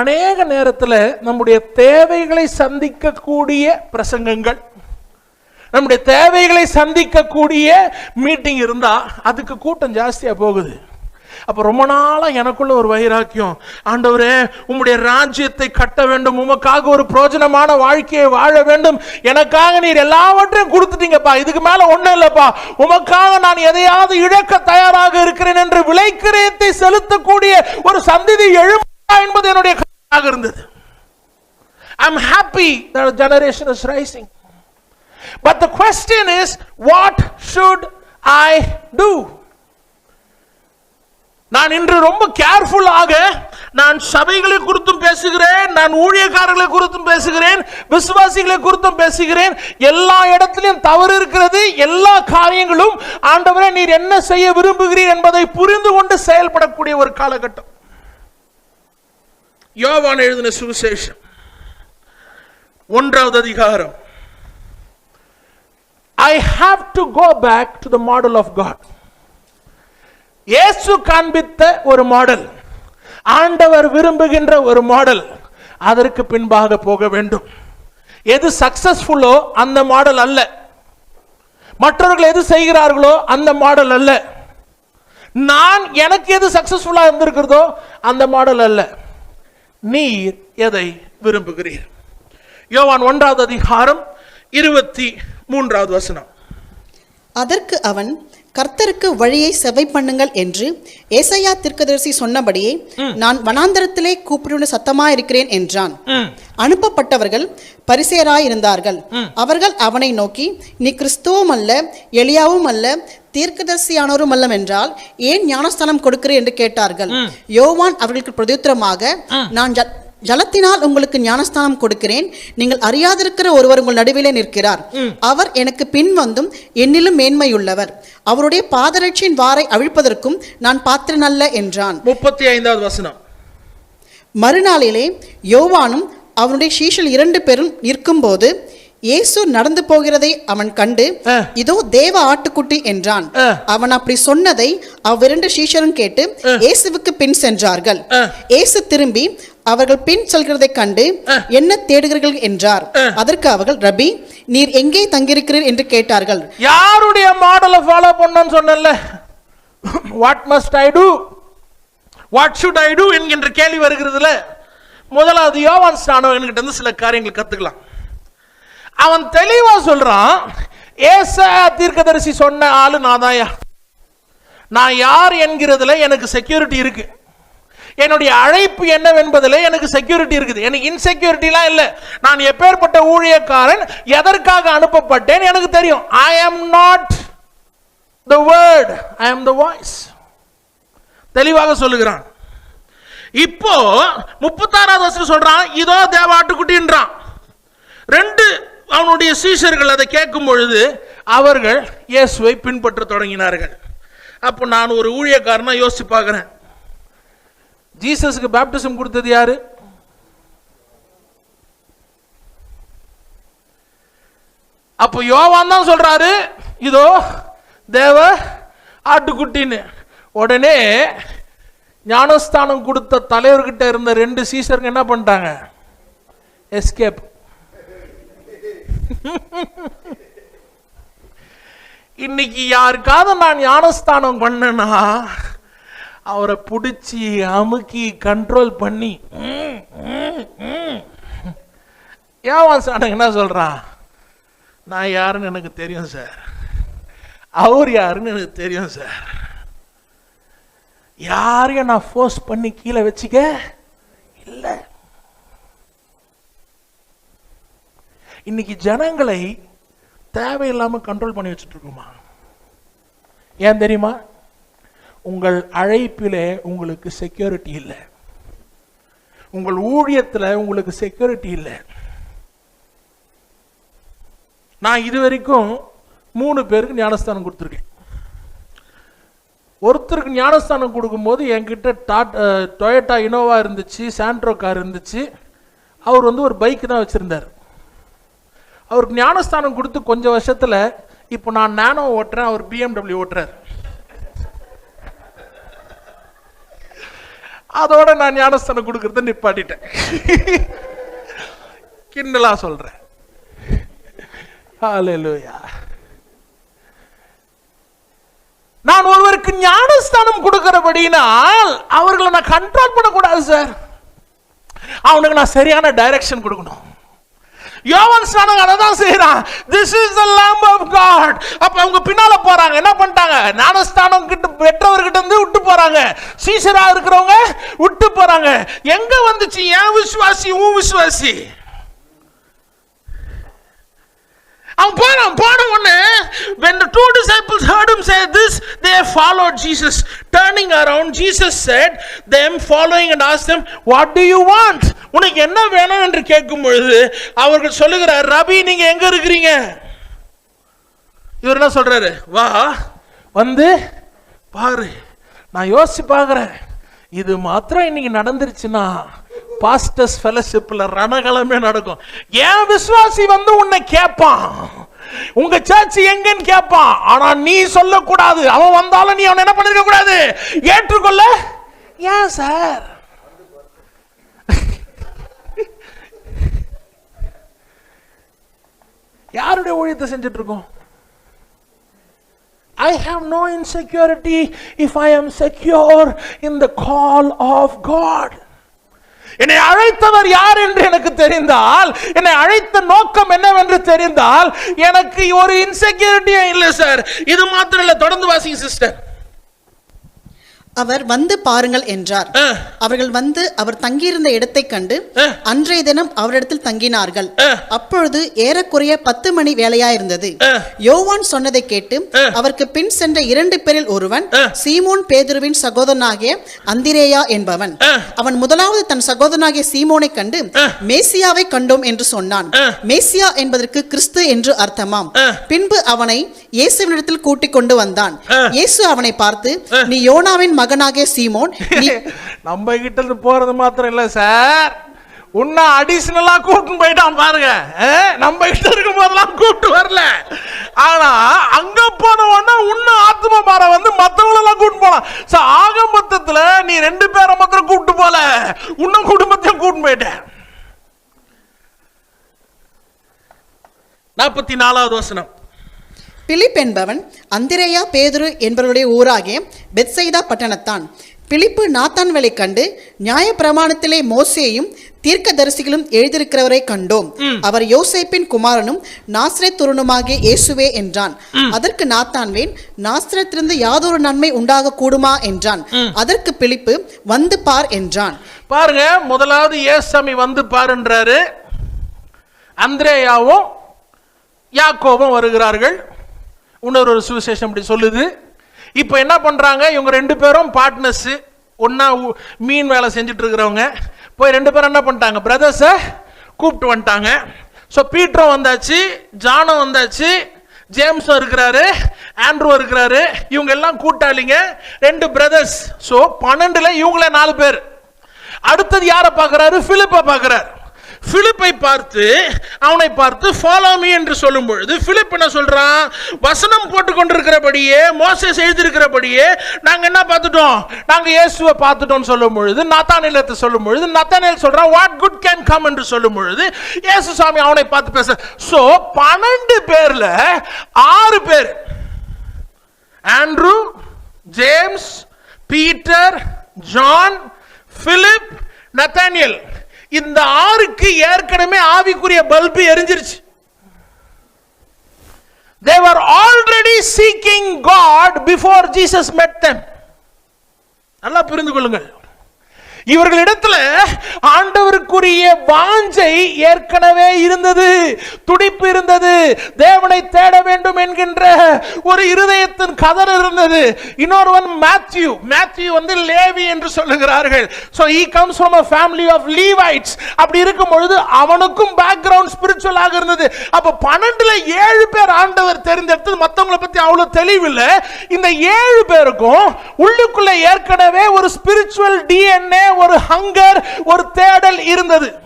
அநேக நேரத்தில் நம்முடைய தேவைகளை சந்திக்கக்கூடிய பிரசங்கங்கள் நம்முடைய தேவைகளை சந்திக்கக்கூடிய மீட்டிங் இருந்தா அதுக்கு கூட்டம் ஜாஸ்தியா போகுது. அப்போ ரொம்ப நாளா எனக்குள்ள ஒரு வைராக்கியம். ஆண்டவரே உம்முடைய ராஜ்யத்தை கட்ட வேண்டும் உமக்காக ஒரு பிரயோஜனமான வாழ்க்கையை வாழ வேண்டும். எனக்காக நீர் எல்லாவற்றையும் கொடுத்துட்டீங்கப்பா. இதுக்கு மேல ஒண்ணும் இல்லைப்பா. உமக்காக நான் எதையாவது இழக்க தயாராக இருக்கிறேன் என்று விலைக்கிரயத்தை செலுத்தக்கூடிய ஒரு சந்ததி எழும் என்பது என்னுடைய கருத்தாக இருந்தது. I'm happy that a generation is rising. But the question is, what should நான் இன்று ரொம்ப கேர்ஃபுல்லாக நான் சபைகளை குறித்தும் பேசுகிறேன் நான் ஊழியக்காரர்களை குறித்தும் பேசுகிறேன் விசுவாசிகளை குறித்தும் பேசுகிறேன். எல்லா இடத்திலும் தவறு இருக்கிறது எல்லா காரியங்களும் ஆண்டவரை நீர் என்ன செய்ய விரும்புகிறீர் என்பதை புரிந்து கொண்டு செயல்படக்கூடிய ஒரு காலகட்டம். யோவான் எழுதின சுவிசேஷம். ஒன்றாவது அதிகாரம். I have to go back to the model of God இயேசு காண்பித்த ஒரு மாடல் ஆண்டவர் விரும்புகின்ற ஒரு மாடல் அதற்கு பின்பாக போக வேண்டும். எது சக்சஸ்ஃபுல்லோ அந்த மாடல் அல்ல. மற்றவர்கள் எது செய்கிறார்களோ அந்த மாடல் அல்ல. நான் எனக்கு எது சக்சஸ்ஃபுல்லாக இருந்திருக்கிறதோ அந்த மாடல் அல்ல. நீர் எதை விரும்புகிறீர்? யோவான் ஒன்றாவது அதிகாரம் இருபத்தி மூன்றாவது வசனம். அதற்கு அவன் கர்த்தருக்கு வழியை செவை பண்ணுங்கள் என்று ஏசாயா தீர்க்கதரிசி சொன்னபடியே நான் வனாந்தரத்திலே கூப்பிடுன சத்தமா இருக்கிறேன் என்றான் அனுப்பப்பட்டவர்கள் பரிசேராய் இருந்தார்கள் அவர்கள் அவனை நோக்கி நீ கிறிஸ்துவும் அல்ல எலியாவும் அல்ல தீர்க்கதரிசியானவரும் அல்லம் என்றால் ஏன் ஞானஸ்தானம் கொடுக்கிறேன் என்று கேட்டார்கள். யோவான் அவர்களுக்கு பிரதியுத்தரமாக நான் ஜலத்தினால் உங்களுக்கு ஞானஸ்தானம் கொடுக்கிறேன். நீங்கள் அறியாதிருக்கிற ஒருவர் உங்கள் நடுவிலே நிற்கிறார். அவர் எனக்கு பின் வந்தும் என்னிலும் மேன்மையுள்ளவர். அவருடைய பாதரட்சியின் வாரை அவிழ்ப்பதற்கும் நான் பாத்திரன் அல்ல என்றான். முப்பத்தி ஐந்தாவது வசனம். மறுநாளிலே யோவானும் அவனுடைய சீஷல் இரண்டு பேரும் நிற்கும்போது இயேசு நடந்து போகிறதை அவன் கண்டு. இதோ தேவ ஆட்டுக்குட்டி என்றான். அவன் அப்படி சொன்னதை அவ்விரண்டு சீஷரும் கேட்டு இயேசுவுக்கு பின் சென்றார்கள். இயேசு திரும்பி அவர்கள் பின் செல்கிறதைக் கண்டு என்ன தேடுகிறீர்கள் என்றார். அதற்கு அவர்கள் ரபி நீர் எங்கே தங்கியிருக்கிறீர்? என்று கேட்டார்கள். யாருடைய மாடலை ஃபாலோ பண்ணணும்னு சொன்னேன்ல? What must I do what should I do என்கின்ற கேள்வி வருகிறதுல முதலாவது யோவான் ஸ்நானம் என்கிட்ட இருந்து சில காரியங்கள் கத்துக்கலாம். அவன் தெளிவா சொல்றான் ஏசா தீர்க்கதரிசி சொன்ன ஆளு நாதாயா நான் யார் என்கிறதுல எனக்கு செக்யூரிட்டி இருக்கு. என்னுடைய அழைப்பு என்னவென்பதில் எனக்கு செக்யூரிட்டி இருக்குது. எனக்கு இன்செக்யூரிட்டிலாம் இல்லை. நான் எப்பேற்பட்ட ஊழியக்காரன் எதற்காக அனுப்பப்பட்டேன் எனக்கு தெரியும். ஐ ஆம் நாட் த வேர்ட் ஐ ஆம் த வாய்ஸ் தெளிவாக சொல்லுகிறான். இப்போ முப்பத்தாறாவது வருஷம் சொல்றான் இதோ தேவாட்டுக்குட்டின்றான். ரெண்டு அவனுடைய சீஷர்கள் அதை கேட்கும் பொழுது அவர்கள் இயேசுவை பின்பற்ற தொடங்கினார்கள். அப்போ நான் ஒரு ஊழியக்காரனா யோசிச்சு பார்க்குறேன். ஜீசஸுக்கு பேப்டிசம் கொடுத்தது யாரு? அப்போ யோவான் தான் சொல்றாரு இதோ தேவ ஆட்டுக்குட்டின்னு. உடனே ஞானஸ்தானம் கொடுத்த தலைவர்கிட்ட இருந்த ரெண்டு சீசருங்க என்ன பண்ணிட்டாங்க? எஸ்கேப் இன்னைக்கு யாருக்காவது நான் ஞானஸ்தானம் பண்ணேன்னா அவரை பிடிச்சி அமுக்கி கண்ட்ரோல் பண்ணி ஏன் சார் என்ன சொல்கிறான் நான் யாருன்னு எனக்கு தெரியும் சார். அவர் யாருன்னு எனக்கு தெரியும் சார். யாரையும் நான் ஃபோர்ஸ் பண்ணி கீழே வச்சுக்க இல்லை. இன்னைக்கு ஜனங்களை தேவையில்லாமல் கண்ட்ரோல் பண்ணி வச்சுட்டு இருக்கோமா? ஏன் தெரியுமா? உங்கள் அழைப்பிலே உங்களுக்கு செக்யூரிட்டி இல்லை. உங்கள் ஊழியத்தில் உங்களுக்கு செக்யூரிட்டி இல்லை. நான் இது வரைக்கும் மூணு பேருக்கு ஞானஸ்தானம் கொடுத்துருக்கேன். ஒருத்தருக்கு ஞானஸ்தானம் கொடுக்கும்போது என்கிட்ட டாட் டொயட்டா இனோவா இருந்துச்சு சாண்ட்ரோ கார் இருந்துச்சு. அவர் வந்து ஒரு பைக்கு தான் வச்சுருந்தார். அவருக்கு ஞானஸ்தானம் கொடுத்து கொஞ்சம் வருஷத்தில் இப்போ நான் நானோ ஓட்டுறேன் அவர் பிஎம்டபிள்யூ ஓட்டுறார். அதோட நான் ஞானஸ்தானம் கொடுக்கறத நிப்பாட்டிட்டேன். கிண்டலா சொல்றேன். நான் ஒருவருக்கு ஞானஸ்தானம் கொடுக்கிறபடினால் அவர்களை நான் கண்ட்ரோல் பண்ணக்கூடாது சார் அவனுக்கு நான் சரியான டைரக்ஷன் கொடுக்கணும். யோவான் ஸ்நானகம் அதை தான் செய்கிறான் this is the lamb of God அப்போ அவங்க பின்னால் போகிறாங்க என்ன பண்ணிட்டாங்க? ஞானஸ்தானம் கிட்ட பெற்றவர்கிட்ட இருந்து விட்டு போகிறாங்க சீசராக இருக்கிறவங்க விட்டு போகிறாங்க எங்கே வந்துச்சு? என் விசுவாசி உன் விசுவாசி. அவன் போறான் போன உடனே when the two disciples heard him say this they followed Jesus turning around Jesus said them following and asked them what do you want உனக்கு என்ன வேணும் என்று கேட்கும் பொழுது அவர்கள் சொல்லுகிறார் ரபி நீங்க எங்க இருக்கிறீங்க இவர் என்ன சொல்றாரு வா வந்து பாரு நான் யோசிச்சு பார்க்கறேன் இது மாத்திரம் இன்னைக்கு நடந்துருச்சுன்னா பாஸ்டர்ஸ் ஃபெலோஷிப்பில் ரணகலமே நடக்கும். ஏன் விசுவாசி வந்து உன்னை கேட்பான் உங்க சர்ச் எங்கன்னு கேட்பான் ஆனா நீ சொல்லக்கூடாது. அவன் வந்தாலும் நீ அவனை என்ன பண்ணிருக்க கூடாது? ஏற்றுக்கொள்ள? ஏன் சார்? யாருடைய ஊழியத்தை செஞ்சுட்டு இருக்கோம் I have no insecurity. If I am secure in the call of God. என்னை அழைத்தவர் யார் என்று எனக்கு தெரிந்தால் என்னை அழைத்த நோக்கம் என்னவென்று தெரிந்தால் எனக்கு ஒரு இன்செக்யூரிட்டியே இல்லை சார் இது மாத்திரம் இல்லை தொடர்ந்து வாசிங்க சிஸ்டர் அவர் வந்து பாருங்கள் என்றார் அவர்கள் வந்து அவர் தங்கியிருந்த இடத்தைக் கண்டு. அன்றைய தினம் அவரிடத்தில் தங்கினார்கள். அப்பொழுது ஏறக்குறைய பத்து மணி வேலையாயிருந்தது அஹ். யோவான் சொன்னதை கேட்டு. அவருக்கு பின் சென்ற இரண்டு பேரில் ஒருவன். சீமோன் பேதுருவின் சகோதரனாகிய அந்திரேயா என்பவன். அவன் முதலாவது தன் சகோதரனாகிய சீமோனை கண்டு. மேசியாவை கண்டோம் என்று சொன்னான். மேசியா என்பதற்கு கிறிஸ்து என்று அர்த்தமாம். பின்பு அவனை இயேசுவினிடத்தில் கூட்டிக் கொண்டு வந்தான். இயேசு அவனை பார்த்து. நீ யோனாவின் மகனாகிய சீமோன் நம்ம கிட்ட இருந்து போறது மாத்திரம் இல்ல சார். உன்னை அடிஷனலா கூட்டு போயிட்டான் பாருங்க. நம்ம கிட்ட இருக்கும் போதெல்லாம் கூப்பிட்டு வரல. ஆனா அங்க போன உடனே உன்ன ஆத்ம பார வந்து மத்தவங்களெல்லாம் கூட்டு போனான். சோ ஆக மொத்தத்துல நீ ரெண்டு பேரை மாத்திரம் கூப்பிட்டு போல. உன்ன குடும்பத்தையும் கூட்டு போயிட்டேன். நாற்பத்தி நாலாவது வசனம். பிலிப் என்பவன் அந்திரேயா பேதுரு என்பவருடைய ஊராகிய பெத்சைதா பட்டணத்தான். பிலிப்பு நாத்தான்வேலை கண்டு நியாயப்பிரமாணத்திலே மோசேயும் தீர்க்கதரிசிகளும் எழுதியிருக்கிறவரை கண்டோம். அவர் யோசேப்பின் குமாரனும் நாஸ்ரேத் துருணுமாகிய இயேசுவே என்றான். அதற்கு நாத்தான்வேன் நாஸ்ரத்திலிருந்து யாதொரு நன்மை உண்டாக கூடுமா? என்றான். அதற்கு பிலிப்பு வந்து பார் என்றான். பாருங்க முதலாவது ஏசாமி வந்து பாருன்றாரு. அந்திரேயாவும் யாக்கோவும் வருகிறார்கள். இன்னொரு ஒரு சுவிசேஷம் அப்படி சொல்லுது. இப்போ என்ன பண்ணுறாங்க இவங்க ரெண்டு பேரும் பார்ட்னர்ஸ் ஒன்றா மீன் வேலை செஞ்சுட்டு இருக்கிறவங்க. போய் ரெண்டு பேரும் என்ன பண்ணிட்டாங்க? பிரதர்ஸை கூப்பிட்டு வந்துட்டாங்க. ஸோ பீட்டரும் வந்தாச்சு ஜானும் வந்தாச்சு ஜேம்ஸும் இருக்கிறாரு ஆண்ட்ரூ இருக்கிறாரு. இவங்க எல்லாம் கூட்டாளிங்க ரெண்டு பிரதர்ஸ் ஸோ பன்னெண்டுல இவங்களே நாலு பேர். அடுத்தது யாரை பார்க்குறாரு? ஃபிலிப்பை பார்க்குறாரு. பிலிப்பை பார்த்து அவனை பார்த்து ஃபாலோ மீ என்று சொல்லும் பொழுது பிலிப் என்ன சொல்றான்? வசனம் போட்டு கொண்டிருக்கிறபடியே மோசஸ் எழுதியிருக்கிறபடியே நாங்க என்ன பார்த்துட்டோம்? நாங்க இயேசுவை பார்த்துட்டோம் சொல்லும் பொழுது நத்தானிலத்தை சொல்லும் பொழுது நத்தானில் சொல்றான் வாட் குட் கேன் கம் என்று சொல்லும் பொழுது இயேசு சாமி அவனை பார்த்து பேச சோ பன்னெண்டு பேர்ல ஆறு பேர். Andrew James Peter John Philip Nathaniel. இந்த ஆறுக்கு ஏற்கனவே ஆவிக்குரிய bulb எரிஞ்சிருச்சு they were already seeking God before Jesus met them நல்லா புரிந்து கொள்ளுங்கள் இவர்களிடத்துல ஆண்டவருக்குரிய வாஞ்சை ஏற்கனவே இருந்தது துடிப்பு இருந்தது. தேவனை தேட வேண்டும் என்கின்ற ஒரு இருதயத்தின் கதர் இருந்தது. இன்னொருவன் மேத்யூ மேத்யூ வந்து லேவி என்று சொல்லுகிறார்கள். So he comes from a family of Levites அப்படி இருக்கும் பொழுது அவனுக்கும் பேக்ரவுண்ட் ஸ்பிரிச்சுவலாக இருந்தது. அப்போ பன்னெண்டுல ஏழு பேர் ஆண்டவர் தெரிந்தெடுத்து மத்தவங்கள பத்தி அவ்வளவு தெளிவில்லை. இந்த ஏழு பேருக்கும் உள்ளுக்குள்ள ஏற்கனவே ஒரு ஸ்பிரிச்சுவல் டிஎன்ஏ ஒரு ஹங்கர் ஒரு தேடல் இருந்தது.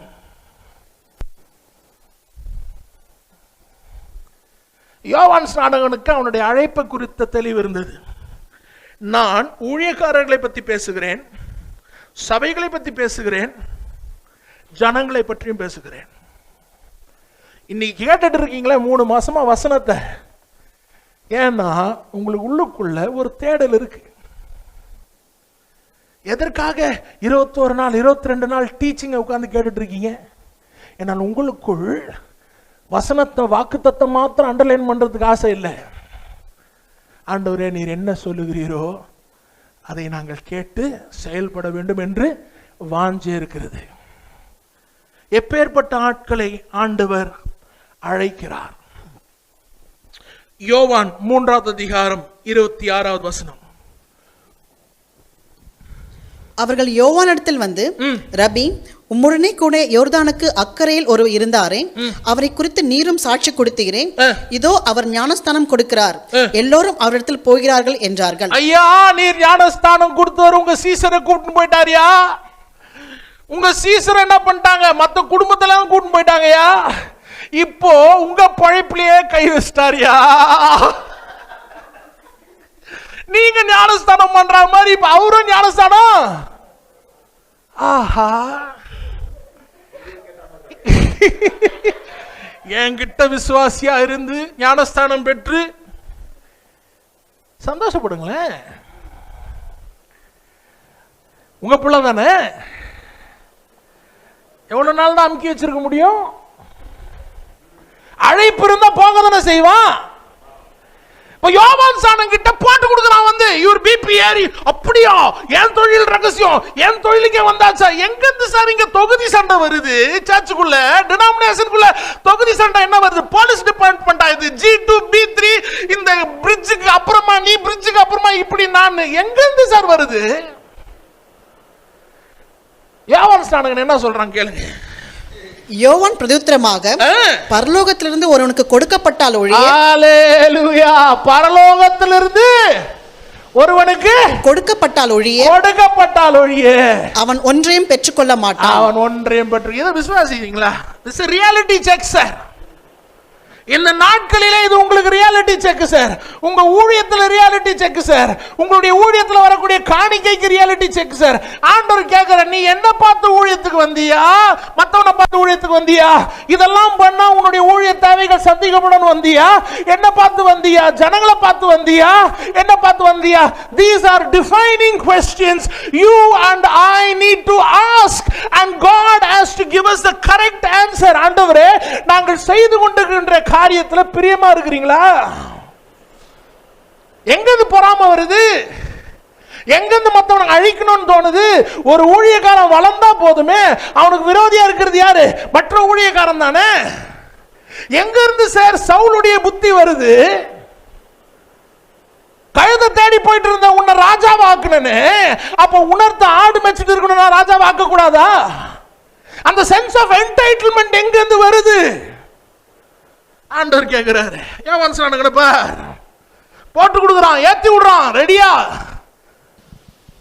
யோவான் ஸ்நாடகனுக்கு அவனுடைய அழைப்பு குறித்த தெளிவு இருந்தது. நான் ஊழியக்காரர்களை பற்றி பேசுகிறேன் சபைகளை பத்தி பேசுகிறேன் ஜனங்களை பற்றியும் பேசுகிறேன். இன்னைக்கு கேட்டுட்டு இருக்கீங்களே மூணு மாசமா வசனத்தை. ஏன்னா உங்களுக்கு உள்ளுக்குள்ள ஒரு தேடல் இருக்கு. எதற்காக இருபத்தோரு நாள் இருபத்தி ரெண்டு நாள் டீச்சிங்கை உட்காந்து கேட்டுட்ருக்கீங்க? என்னால் உங்களுக்குள் வசனத்தை வாக்குத்தத்தை மாத்திரம் அண்டர்லைன் பண்ணுறதுக்கு ஆசை இல்லை. ஆண்டவரே நீர் என்ன சொல்லுகிறீரோ அதை நாங்கள் கேட்டு செயல்பட வேண்டும் என்று வாஞ்சே இருக்கிறது. எப்பேற்பட்ட ஆட்களை ஆண்டவர் அழைக்கிறார்? யோவான் மூன்றாவது அதிகாரம் இருபத்தி ஆறாவது வசனம். அவர்கள் யோவானிடத்தில் வந்து ரபி உம்முடனே கூட யோர்தானுக்கு அக்கறையில் ஒரு இருந்தாரே அவரை குறித்து நீரும் சாட்சி கொடுத்தீரேன். ஆ. இதோ அவர் ஞானஸ்தானம் கொடுக்கிறார். எல்லோரும் அவரிடத்தில் போகிறார்கள் என்றார்கள். ஐயா நீர் ஞானஸ்தானம் கொடுத்தவர் உங்க சீசரை கூட்டிட்டு போயிட்டாரியா? உங்க சீசர் என்ன பண்ணிட்டாங்க? மத்த குடும்பத்துல கூட்டிட்டு போயிட்டாங்கயா? இப்போ உங்க பழைப்பிலேயே கை வச்சிட்டாரியா? நீங்க ஞானஸ்தானம் பண்ற மாதிரி இப்ப அவரும் ஞானஸ்தானம். ஆஹா. என்கிட்ட விசுவாசியா இருந்து ஞானஸ்தானம் பெற்று சந்தோஷப்படுங்களேன். உங்க பிள்ளை தானே? எவ்வளவு நாள் தான் அமுக்கி வச்சிருக்க முடியும்? அழைப்பு இருந்தா போக தானே செய்வான். யோவான் சாணம் கிட்ட போட்டு கொடுக்குறான் வந்து இவர் பிபி ஏறி அப்படியா? என் தொழில் ரகசியம். என் தொழிலுக்கே வந்தாச்சா எங்கேருந்து சார் இங்க தொகுதி சண்டை வருது? சர்ச்சுக்குள்ள டினாமினேஷனுக்குள்ள தொகுதி சண்டை என்ன வருது? போலீஸ் டிபார்ட்மெண்டா இது? ஜி டூ பி த்ரீ இந்த பிரிட்ஜுக்கு அப்புறமா நீ பிரிட்ஜுக்கு அப்புறமா இப்படி நான் எங்கேருந்து சார் வருது? யாவான் ஸ்நானகன் என்ன சொல்றான் கேளுங்க. யோவான் பிரதியுத்தரமாக. பரலோகத்திலிருந்து ஒருவனுக்கு கொடுக்கப்பட்டால் ஒழிய பரலோகத்திலிருந்து ஒருவனுக்கு கொடுக்கப்பட்டால் ஒழிய கொடுக்கப்பட்டால் ஒழிய. அவன் ஒன்றையும் பெற்றுக்கொள்ள மாட்டான். அவன் ஒன்றையும் பற்றி இதை விசுவாசிக்கிறீங்களா? திஸ் ரியாலிட்டி செக் சார் இந்த நாட்களிலே இது உங்களுக்கு ரியாலிட்டி செக் சார் உங்க ஊழியத்தில் ரியாலிட்டி செக் சார் உங்களுடைய ஊழியத்தில் வரக்கூடிய காணிக்கைக்கு ரியாலிட்டி செக் சார் ஆண்டவர் கேட்கிற நீ என்ன பார்த்து ஊழியத்துக்கு வந்தியா? மற்றவனை பார்த்து ஊழியத்துக்கு வந்தியா? இதெல்லாம் பண்ணா உன்னுடைய ஊழிய தேவைகள் சந்திக்கப்படும் வந்தியா? என்ன பார்த்து வந்தியா? ஜனங்களை பார்த்து வந்தியா? என்ன பார்த்து வந்தியா? These are defining questions you and I need to ask and God has to give us the correct answer ஆண்டவரே நாங்கள் செய்து கொண்டிருக்கின்ற காரியத்தில் பிரியமா இருக்கிறீங்களா? எங்கேருந்து பொறாம வருது? எங்கிருந்து மற்றவனை அழிக்கணும்னு தோணுது? ஒரு ஊழியக்காரன் வளர்ந்தா போதுமே. அவனுக்கு விரோதியா இருக்கிறது யாரு? மற்ற ஊழியக்காரன் தானே. எங்கிருந்து சார் சவுளுடைய புத்தி வருது? கழுத தேடி போயிட்டு இருந்த உன்னை ராஜாவாக்குனே அப்ப உணர்த்த ஆடு மேய்ச்சிட்டு இருக்கணும் நான் ராஜாவாக்க கூடாதா அந்த சென்ஸ் ஆஃப் என்டைட்டில்மெண்ட் எங்க இருந்து வருது? ஆண்டவர் கேட்கிறாரு ஏன் மனசுல போட்டு கொடுக்குறான் ஏற்றி விடுறான் ரெடியா?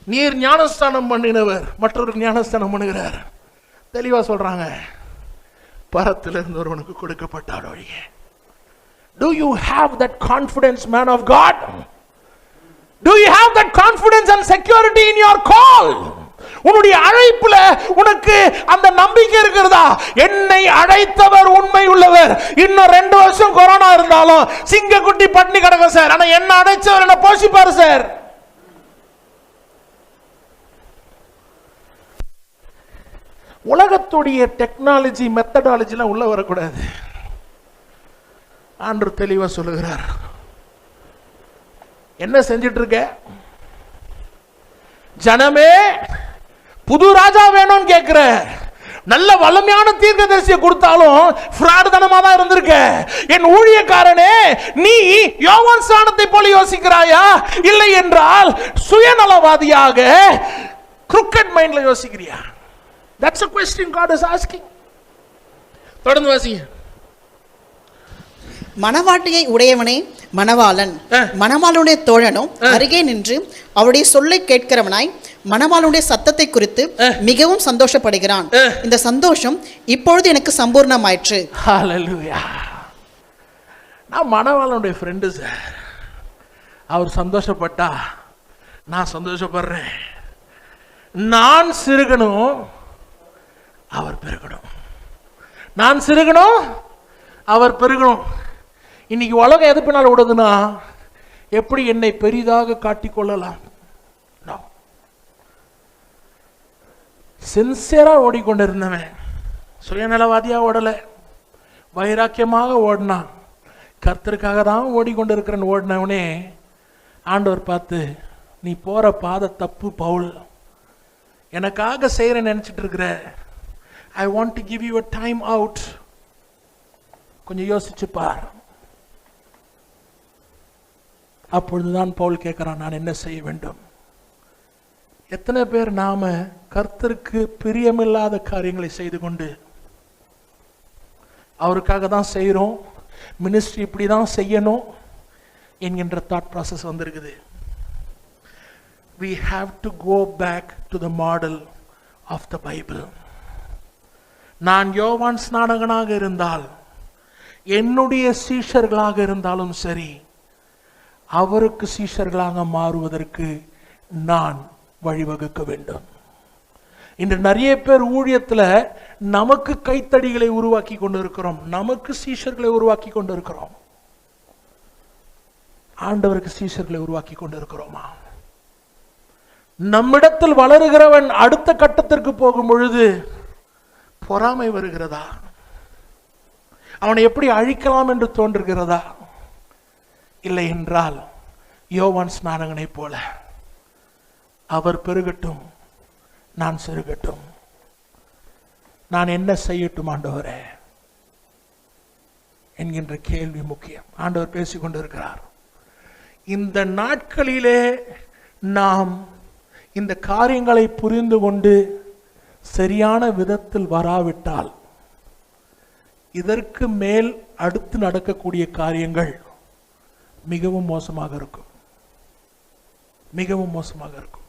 நீர் ஞானஸ்தானம் பண்ணினவர் மற்றவருக்கு ஞானஸ்தானம் பண்ணுகிறார். தெளிவா சொல்றாங்க. பரத்திலிருந்து ஒருவனுக்கு கொடுக்கப்பட்டால் ஒழிய. Do you have that confidence, man of God Do you have that confidence and security in your call உன்னுடைய அழைப்புல உனக்கு அந்த நம்பிக்கை இருக்கிறதா? என்னை அழைத்தவர் உண்மை உள்ளவர். இன்னும் ரெண்டு வருஷம் கொரோனா இருந்தாலும் சிங்கக்குட்டி பட்டினி கிடக்கும் சார். ஆனா என்ன அழைச்சவர் என்ன போஷிப்பாரு சார். உலகத்துடைய டெக்னாலஜி மெத்தடாலஜிலாம் உள்ள வரக்கூடாது. ஆண்டு தெளிவா சொல்லுகிறார். என்ன செஞ்சிட்டு இருக்க? ஜனமே புது ராஜா வேணும்னு கேட்கிற நல்ல வல்லமையான தீர்க்கதரிசியை கொடுத்தாலும் ஃப்ராடுதனமாக தான் இருந்திருக்க. என் ஊழியக்காரனே நீ யோவான் ஸ்தானத்தை போல யோசிக்கிறாயா? இல்லை என்றால் சுயநலவாதியாக crooked மைண்ட்ல யோசிக்கிறியா? That's a question God is asking தொடர்ந்து வாசிங்க. மனவாட்டியை உடையவனே மணவாளன். மணவாளனுடைய தோழனோ ஆ. அருகே நின்று அவருடைய சொல்லை கேட்கிறவனாய் மணவாளனுடைய சத்தத்தை குறித்து. மிகவும் சந்தோஷப்படுகிறான். இந்த சந்தோஷம் இப்பொழுது எனக்கு சம்பூர்ணமாயிற்று ஹalleluya நான் மணவாளனுடைய ஃப்ரெண்டு சார் அவர் சந்தோஷப்பட்டா நான் சந்தோஷப்படுறேன் நான் சிறுகணும் அவர் பெருகணும் நான் சிறுகணும் அவர் பெருகணும் இன்னைக்கு உலகம் எது பின்னால் ஓடுதுன்னா? எப்படி என்னை பெரிதாக காட்டிக்கொள்ளலாம்? சின்சியராக ஓடிக்கொண்டிருந்தவன். சுயநலவாதியாக ஓடலை. வைராக்கியமாக ஓடினான். கர்த்தருக்காக தான் ஓடிக்கொண்டிருக்கிறேன் ஓடினவனே ஆண்டவர் பார்த்து நீ போகிற பாதை தப்பு பவுல். எனக்காக செய்கிறேன்னு நினச்சிட்டு இருக்கிற. I want to give you a time out கொஞ்சம் யோசிச்சு பார் அப்பொழுதுதான் பவுல் கேட்குறான் நான் என்ன செய்ய வேண்டும்? எத்தனை பேர் நாம கர்த்தருக்கு பிரியமில்லாத காரியங்களை செய்து கொண்டு அவருக்காக தான் செய்கிறோம் மினிஸ்ட்ரி இப்படி தான் செய்யணும் என்கின்ற தாட் ப்ராசஸ் வந்திருக்குது. We have to go back to the model of the Bible நான் யோவான் ஸ்நானகனாக இருந்தால் என்னுடைய சீஷர்களாக இருந்தாலும் சரி அவருக்கு சீஷர்களாக மாறுவதற்கு நான் வழிவகுக்க வேண்டும். இன்று நிறைய பேர் ஊழியத்தில் நமக்கு கைத்தடிகளை உருவாக்கி கொண்டு இருக்கிறோம் நமக்கு சீஷர்களை உருவாக்கி கொண்டு இருக்கிறோம் ஆண்டவருக்கு சீஷர்களை உருவாக்கி கொண்டு இருக்கிறோமா நம்மிடத்தில் வளருகிறவன் அடுத்த கட்டத்திற்கு போகும் பொழுது பொறாமை வருகிறதா? அவனை எப்படி அழிக்கலாம் என்று தோன்றுகிறதா? இல்லை என்றால் யோவான் ஸ்நானகனைப் போல அவர் பெருகட்டும் நான் செருகட்டும். நான் என்ன செய்யட்டும் ஆண்டவரே? என்கின்ற கேள்வி முக்கியம். ஆண்டவர் பேசிக்கொண்டிருக்கிறார் இந்த நாட்களிலே நாம் இந்த காரியங்களை புரிந்து கொண்டு சரியான விதத்தில் வராவிட்டால் இதற்கு மேல் அடுத்து நடக்கக்கூடிய காரியங்கள் மிகவும் மோசமாக இருக்கும். மிகவும் மோசமாக இருக்கும்.